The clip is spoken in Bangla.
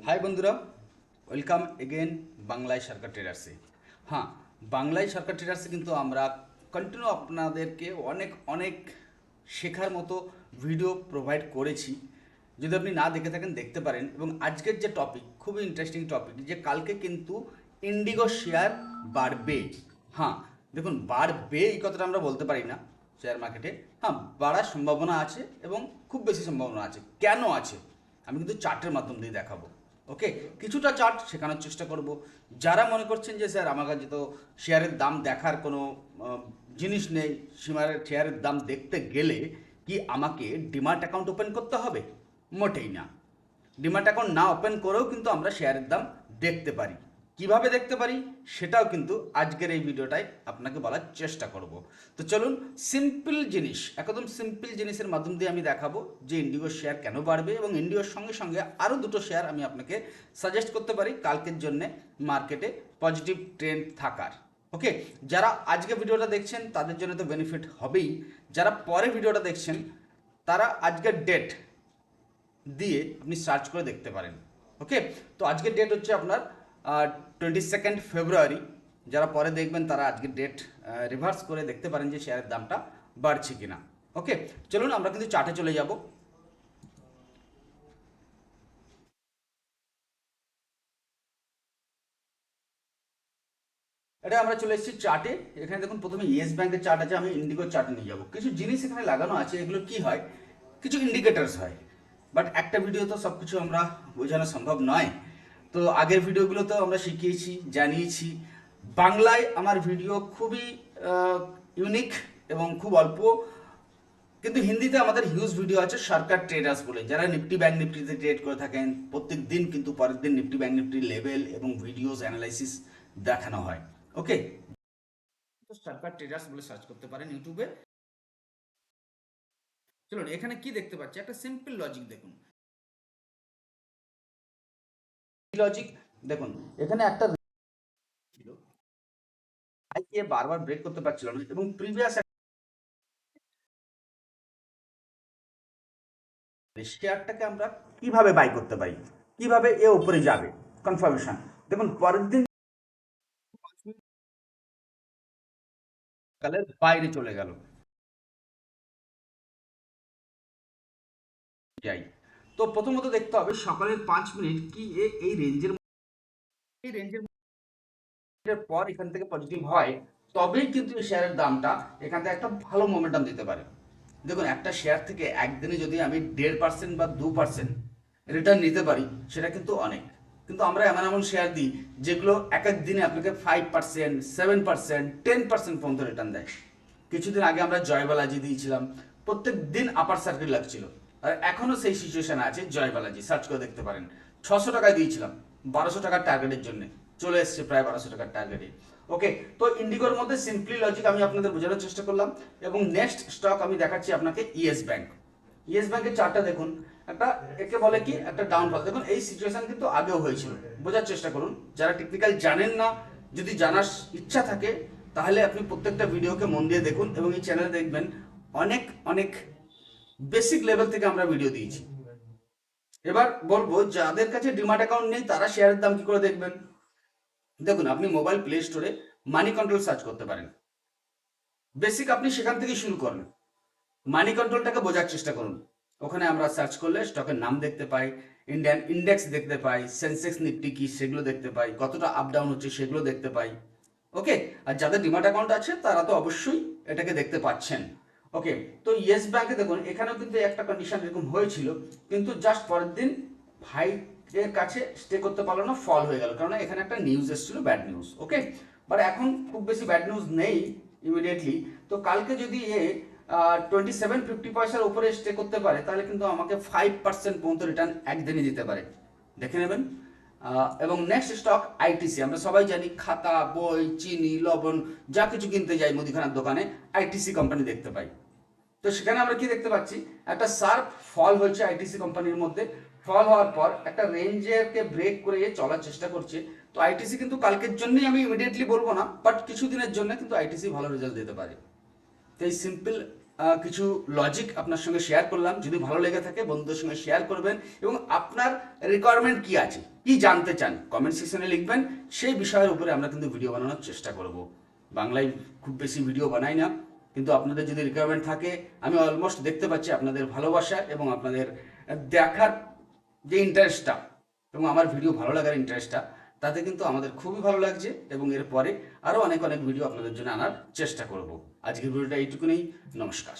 হাই বন্ধুরা ওয়েলকাম এগেন বাংলায় সরকার ট্রেডার্সে হ্যাঁ বাংলায় সরকার ট্রেডার্সে কিন্তু আমরা কন্টিনিউ আপনাদেরকে অনেক অনেক শেখার মতো ভিডিও প্রোভাইড করেছি। যদি আপনি না দেখে থাকেন, দেখতে পারেন। এবং আজকের যে টপিক খুবই ইন্টারেস্টিং টপিক যে কালকে কিন্তু ইন্ডিগো শেয়ার বাড়বে। হ্যাঁ দেখুন, বাড়বে এই কথাটা আমরা বলতে পারি না শেয়ার মার্কেটে হ্যাঁ বাড়ার সম্ভাবনা আছে এবং খুব বেশি সম্ভাবনা আছে। কেন আছে? আমি কিন্তু চার্টের মাধ্যম দিয়ে দেখাবো। ওকে কিছুটা চার্ট শেখানোর চেষ্টা করব। যারা মনে করছেন যে, স্যার, আমার কাছে তো শেয়ারের দাম দেখার কোনো জিনিস নেই শেয়ারের শেয়ারের দাম দেখতে গেলে কি আমাকে ডিমার্ট অ্যাকাউন্ট ওপেন করতে হবে? মোটেই না। ডিমার্ট অ্যাকাউন্ট না ওপেন করেও কিন্তু আমরা শেয়ারের দাম দেখতে পারি। কীভাবে দেখতে পারি? সেটাও কিন্তু আজকের এই ভিডিওটায় আপনাকে বলার চেষ্টা করব। তো চলুন সিম্পল জিনিস, একদম সিম্পল জিনিসের মাধ্যম দিয়ে আমি দেখাবো যে ইন্ডিগো শেয়ার কেন বাড়বে এবং ইন্ডিগোর সঙ্গে সঙ্গে আরও দুটো শেয়ার আমি আপনাকে সাজেস্ট করতে পারি কালকের জন্যে মার্কেটে পজিটিভ ট্রেন্ড থাকার। ওকে যারা আজকে ভিডিওটা দেখছেন, তাদের জন্য তো বেনিফিট হবেই। যারা পরে ভিডিওটা দেখছেন, তারা আজকের ডেট দিয়ে আপনি সার্চ করে দেখতে পারেন। ওকে তো আজকের ডেট হচ্ছে আপনার টোয়েন্টি সেকেন্ড ফেব্রুয়ারি যারা পরে দেখবেন তারা আজকে ডেট রিভার্স করে দেখতে পারেন যে শেয়ারের দামটা বাড়ছে কিনা। ওকে চলুন আমরা কিন্তু চার্টে চলে যাব। এটা আমরা চলে এসেছি চার্টে এখানে দেখুন প্রথমে ইয়েস ব্যাংকের চার্ট আছে, আমি ইন্ডিগোর চার্টে নিয়ে যাব। কিছু জিনিস এখানে লাগানো আছে, এগুলো কি হয়? কিছু ইন্ডিকেটার্স হয়। বাট একটা ভিডিও তো সব কিছু আমরা বোঝানো সম্ভব নয়। তো আগের ভিডিওগুলো তো আমরা শিখিয়েছি, জানিয়েছি। বাংলায় আমার ভিডিও খুবই ইউনিক এবং খুব অল্প। কিন্তু হিন্দিতে আমাদের হিউজ ভিডিও আছে সরকার ট্রেডার্স বলে। যারা নিফটি ব্যাংক নিফটিতে ট্রেড করে থাকেন প্রত্যেক দিন কিন্তু পরের দিন নিফটি ব্যাংক নিফটির লেভেল এবং ভিডিওস অ্যানালাইসিস দেখানো হয়। ওকে তো সরকার ট্রেডার্স বলে সার্চ করতে পারেন ইউটিউবে চলুন, এখানে কি দেখতে পাচ্ছি? একটা সিম্পল লজিক দেখুন। লজিক দেখুন, এখানে একটা ছিল। আইকে বারবার ব্রেক করতে পারছিল না এবং প্রিভিয়াস শেয়ারটাকে আমরা কীভাবে বাই করতে পারি? কীভাবে এ উপরে যাবে? কনফার্মেশন দেখুন, পরের দিন কালের বাইরে চলে গেল। যাই। তো প্রথমত দেখতে হবে সকালের পাঁচ মিনিট কি এই রেঞ্জের এই রেঞ্জের পর এখান থেকে পজিটিভ হয়, তবেই কিন্তু শেয়ারের দামটা এখান থেকে একটা ভালো মোমেন্টাম দিতে পারে। দেখুন, একটা শেয়ার থেকে একদিনে যদি আমি দেড় পার্সেন্ট বা দু পার্সেন্ট রিটার্ন নিতে পারি, সেটা কিন্তু অনেক। কিন্তু আমরা এমন এমন শেয়ার দিই যেগুলো এক এক দিনে আপনাকে five percent seven percent ten percent পর্যন্ত রিটার্ন দেয়। কিছুদিন আগে আমরা জয়বালাজি দিয়েছিলাম, প্রত্যেক দিন আপার সার্কিট লাগছিল। আর এখনও সেই সিচুয়েশনে আছে জয়বালাজি সার্চ করে দেখতে পারেন। ছশো টাকায় দিয়েছিলাম, বারোশো টাকার টার্গেটের জন্য। চলে এসছে প্রায় বারোশো টাকার টার্গেটে ওকে তো ইন্ডিগোর মধ্যে সিম্পলি লজিক আমি আপনাদের বোঝানোর চেষ্টা করলাম। এবং নেক্সট স্টক আমি দেখাচ্ছি আপনাকে ইয়েস ব্যাংক ইয়েস ব্যাংকের চার্টটা দেখুন। একটা একে বলে কি? একটা ডাউনফল দেখুন, এই সিচুয়েশন কিন্তু আগেও হয়েছিল। বোঝার চেষ্টা করুন। যারা টেকনিক্যাল জানেন না, যদি জানার ইচ্ছা থাকে, তাহলে আপনি প্রত্যেকটা ভিডিওকে মন দিয়ে দেখুন এবং এই চ্যানেলে দেখবেন অনেক অনেক বেসিক লেভেল থেকে আমরা ভিডিও দিয়েছি। এবার বলব, যাদের কাছে ডিমার্ট অ্যাকাউন্ট নেই, তারা শেয়ারের দাম কি করে দেখবেন? দেখুন, আপনি মোবাইল প্লে স্টোরে মানি কন্ট্রোল সার্চ করতে পারেন। বেসিক আপনি সেখান থেকে শুরু করুন। মানি কন্ট্রোলটাকে বোঝার চেষ্টা করুন। ওখানে আমরা সার্চ করলে স্টকের নাম দেখতে পাই ইন্ডিয়ান ইন্ডেক্স দেখতে পাই সেন্সেক্স নিফটি কি সেগুলো দেখতে পাই, কতটা আপ ডাউন হচ্ছে সেগুলো দেখতে পাই। ওকে আর যাদের ডিমার্ট অ্যাকাউন্ট আছে, তারা তো অবশ্যই এটাকে দেখতে পাচ্ছেন। ওকে তো ইয়েস ব্যাংকে দেখুন, এখানেও কিন্তু একটা কন্ডিশন এরকম হয়েছিল, কিন্তু জাস্ট পরের দিন ভাই এর কাছে স্টে করতে পারল না ফল হয়ে গেল। কারণ এখানে একটা নিউজ এসেছিল ব্যাড নিউজ ওকে বাট এখন খুব বেশি ব্যাড নিউজ নেই ইমিডিয়েটলি তো কালকে যদি এ টোয়েন্টি সেভেন ফিফটি পয়সার উপরে স্টে করতে পারে, তাহলে কিন্তু আমাকে ফাইভ পার্সেন্ট পর্যন্ত রিটার্ন একদিনই দিতে পারে। দেখে নেবেন। এবং নেক্সট স্টক আইটিসি আমরা সবাই জানি খাতা, বই, চিনি, লবণ, যা কিছু কিনতে যাই মুদিখানার দোকানে আইটিসি কোম্পানি দেখতে পাই। তো সেখানে আমরা কি দেখতে পাচ্ছি? একটা শার্প ফল হয়েছে আইটিসি কোম্পানির মধ্যে। ফল হওয়ার পর একটা রেঞ্জেরকে ব্রেক করে চলার চেষ্টা করছে। তো আইটিসি কিন্তু কালকের জন্যই আমি ইমিডিয়েটলি বলব না বাট কিছুদিনের জন্য কিন্তু আইটিসি ভালো রেজাল্ট দিতে পারে। তো এই সিম্পল কিছু লজিক আপনার সঙ্গে শেয়ার করলাম। যদি ভালো লেগে থাকে, বন্ধুদের সঙ্গে শেয়ার করবেন এবং আপনার রিকোয়ারমেন্ট কি আছে, কি জানতে চান কমেন্ট সেকশনে লিখবেন। সেই বিষয়ের উপরে আমরা কিন্তু ভিডিও বানানোর চেষ্টা করব। বাংলায় খুব বেশি ভিডিও বানাই না, কিন্তু আপনাদের যদি রিকোয়ারমেন্ট থাকে, আমি অলমোস্ট দেখতে পাচ্ছি আপনাদের ভালোবাসা এবং আপনাদের দেখার যে ইন্টারেস্টটা এবং আমার ভিডিও ভালো লাগার ইন্টারেস্টটা তাতে কিন্তু আমাদের খুবই ভালো লাগছে এবং এরপরে আরও অনেক অনেক ভিডিও আপনাদের জন্য আনার চেষ্টা করব। আজকের ভিডিওটা এইটুকুনেই। নমস্কার।